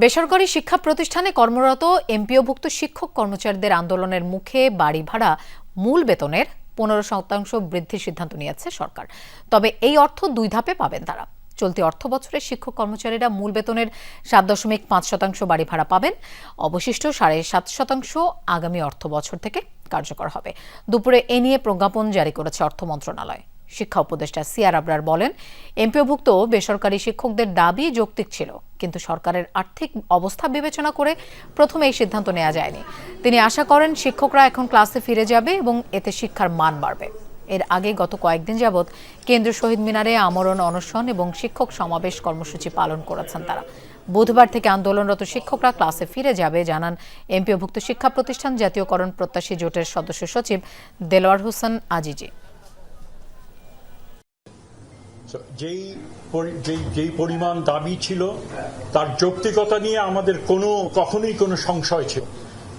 বেসরকারি শিক্ষা প্রতিষ্ঠানে কর্মরত এমপিওভুক্ত শিক্ষক কর্মচারীদের আন্দোলনের মুখে বাড়ি ভাড়া মূল বেতনের পনেরো শতাংশ বৃদ্ধির সিদ্ধান্ত নিয়েছে সরকার। তবে এই অর্থ দুই ধাপে পাবেন তারা। চলতি অর্থ বছরে শিক্ষক কর্মচারীরা মূল বেতনের সাত দশমিক পাঁচ শতাংশ বাড়ি ভাড়া পাবেন। অবশিষ্ট সাড়ে সাত শতাংশ আগামী অর্থ বছর থেকে কার্যকর হবে। দুপুরে এ নিয়ে প্রজ্ঞাপন জারি করেছে অর্থ মন্ত্রণালয়। শিক্ষা উপদেষ্টা সিয়ার আবরার বলেন, এমপিওভুক্ত বেসরকারি শিক্ষকদের দাবি যৌক্তিক ছিল, কিন্তু সরকারের আর্থিক অবস্থা বিবেচনা করে প্রথমে এই সিদ্ধান্ত নেওয়া যায়নি। তিনি আশা করেন শিক্ষকরা এখন ক্লাসে ফিরে যাবে এবং এতে শিক্ষার মান বাড়বে। এর আগে গত কয়েকদিন যাবৎ কেন্দ্রীয় শহীদ মিনারে আমরণ, অনশন এবং শিক্ষক সমাবেশ কর্মসূচি পালন করেছেন তারা। বুধবার থেকে আন্দোলনরত শিক্ষকরা ক্লাসে ফিরে যাবে, জানান এমপিওভুক্ত শিক্ষা প্রতিষ্ঠান জাতীয়করণ প্রত্যাশী জোটের সদস্য সচিব দেলোয়ার হোসেন আজিজি। যেই যেই পরিমাণ দাবি ছিল, তার যৌক্তিকতা নিয়ে আমাদের কোনো, কখনোই কোনো সংশয় ছিল।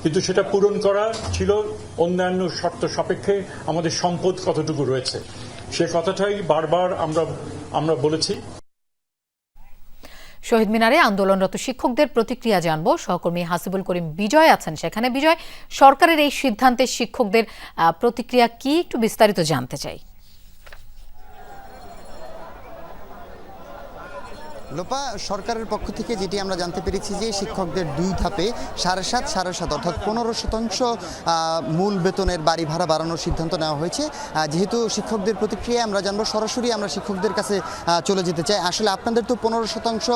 কিন্তু সেটা পূরণ করা ছিল অন্যান্য শর্ত সাপেক্ষে আমাদের সম্পদ কতটুকু রয়েছে। সে কথাটাই বারবার আমরা আমরা বলেছি। শহীদ মিনারে আন্দোলনরত শিক্ষকদের প্রতিক্রিয়া জানব। সহকর্মী হাসিবুল করিম বিজয় আছেন সেখানে। বিজয়, সরকারের এই সিদ্ধান্তে শিক্ষকদের প্রতিক্রিয়া কি? একটু বিস্তারিত জানতে চাই। লোপা, সরকারের পক্ষ থেকে যেটি আমরা জানতে পেরেছি যে শিক্ষকদের দুই ধাপে সাড়ে সাত সাড়ে সাত, অর্থাৎ পনেরো শতাংশ মূল বেতনের বাড়ি ভাড়া বাড়ানোর সিদ্ধান্ত নেওয়া হয়েছে। যেহেতু শিক্ষকদের প্রতিক্রিয়া আমরা জানব, সরাসরি আমরা শিক্ষকদের কাছে চলে যেতে চাই। আসলে আপনাদের তো পনেরো শতাংশ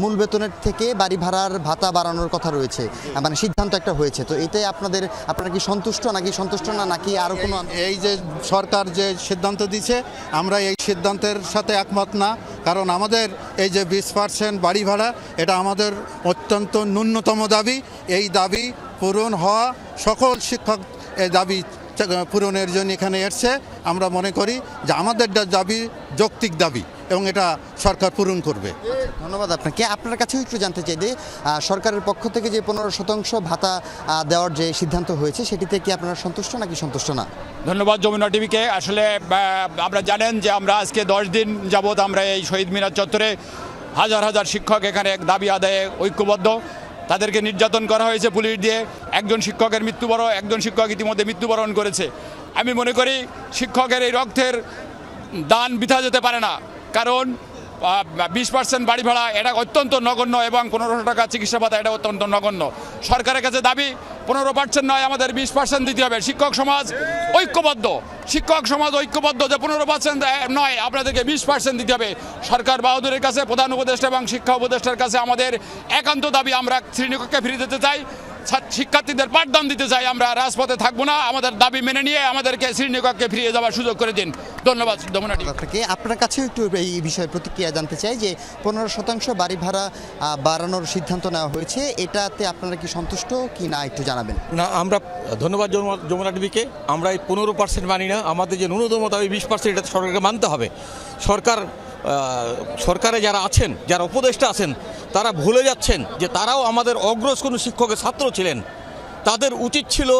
মূল বেতনের থেকে বাড়ি ভাড়ার ভাতা বাড়ানোর কথা রয়েছে। মানে সিদ্ধান্ত একটা হয়েছে। তো এতে আপনাদের, আপনারা কি সন্তুষ্ট নাকি সন্তুষ্ট না, নাকি আরও কোনো এই যে সরকার যে সিদ্ধান্ত দিছে, আমরা এই সিদ্ধান্তের সাথে একমত না। কারণ আমাদের এই যে বিশ পার্সেন্ট বাড়ি ভাড়া, এটা আমাদের অত্যন্ত ন্যূনতম দাবি। এই দাবি পূরণ হওয়া সকল শিক্ষক এই দাবি পূরণের জন্য এখানে এসছে। আমরা মনে করি যে আমাদের দাবি যৌক্তিক দাবি এবং এটা সরকার পূরণ করবে। ধন্যবাদ আপনাকে। আপনার কাছেও একটু জানতে চাই যে সরকারের পক্ষ থেকে যে পনেরো শতাংশ ভাতা দেওয়ার যে সিদ্ধান্ত হয়েছে সেটিতে কি আপনারা সন্তুষ্ট নাকি সন্তুষ্ট না? ধন্যবাদ যমুনা টিভিকে। আসলে আপনারা জানেন যে আমরা আজকে দশ দিন যাবৎ আমরা এই শহীদ মিনার চত্বরে হাজার হাজার শিক্ষক এখানে এক দাবি আদায়ে ঐক্যবদ্ধ। তাদেরকে নির্যাতন করা হয়েছে পুলিশ দিয়ে। একজন শিক্ষকের মৃত্যুবরণ, একজন শিক্ষক ইতিমধ্যে মৃত্যুবরণ করেছে। আমি মনে করি শিক্ষকের এই রক্তের দান বিথা যেতে পারে না। কারণ বিশ পার্সেন্ট বাড়ি ভাড়া, এটা অত্যন্ত নগণ্য এবং পনেরোশো টাকা চিকিৎসা ভাতা, এটা অত্যন্ত নগণ্য। সরকারের কাছে দাবি, পনেরো পার্সেন্ট নয়, আমাদের বিশ পার্সেন্ট দিতে হবে। শিক্ষক সমাজ ঐক্যবদ্ধ। শিক্ষক সমাজ ঐক্যবদ্ধ যে পনেরো পার্সেন্ট নয়, আপনাদেরকে বিশ পার্সেন্ট দিতে হবে। সরকার বাহাদুরের কাছে প্রধান উপদেষ্টা এবং শিক্ষা উপদেষ্টার কাছে আমাদের একান্ত দাবি, আমরা শ্রেণীকক্ষে ফিরে যেতে চাই। শিক্ষার্থীদের পাঠদান দিতে চাই আমরা। রাজপথে থাকব না। আমাদের দাবি মেনে নিয়ে আমাদেরকে শ্রেণীকক্ষে ফিরিয়ে যাওয়ার সুযোগ করে দিন। ধন্যবাদ। আপনাকে আপনার কাছেও একটু এই বিষয়ে প্রতিক্রিয়া জানতে চাই যে পনেরো শতাংশ বাড়ি ভাড়া বাড়ানোর সিদ্ধান্ত নেওয়া হয়েছে। এটাতে আপনারা কি সন্তুষ্ট কি না একটু জানাবেন? না আমরা ধন্যবাদ যমুনা- টিভিকে। আমরা এই পনেরো পার্সেন্ট মানি না। আমাদের যে ন্যূনতম দাবি বিশ পার্সেন্ট এটা সরকারকে মানতে হবে। সরকার সরকারে যারা আছেন, যারা উপদেষ্টা আছেন, তারা ভুলে যাচ্ছেন যে তারাও আমাদের অগ্রজ কোনো শিক্ষকের ছাত্র ছিলেন। তাদের উচিত ছিল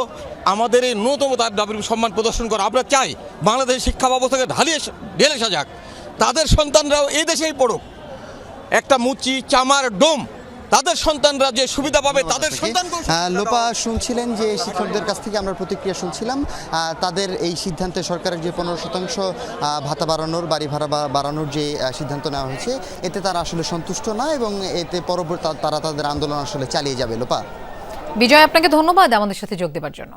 আমাদের এই ন্যূনতম তার দাবির সম্মান প্রদর্শন করা। আমরা চাই বাংলাদেশের শিক্ষা ব্যবস্থাকে ঢালিয়ে ঢেলে সাজাক। তাদের সন্তানরাও এই দেশেই পড়ুক। একটা মুচি, চামার, ডোম তাদের সন্তানরা যে সুবিধা পাবে তাদের সন্তান লোপা শুনছিলেন যে শিক্ষকদের কাছ থেকে আমরা প্রতিক্রিয়া শুনছিলাম। তাদের এই সিদ্ধান্তে সরকারের যে পনেরো শতাংশ ভাতা বাড়ানোর বাড়ি ভাড়া বা- বাড়ানোর যে সিদ্ধান্ত নেওয়া হয়েছে এতে তারা আসলে সন্তুষ্ট না এবং এতে পরবর্তী তারা তাদের আন্দোলন আসলে চালিয়ে যাবে। লোপা? বিজয় আপনাকে ধন্যবাদ আমাদের সাথে যোগ দেওয়ার জন্য।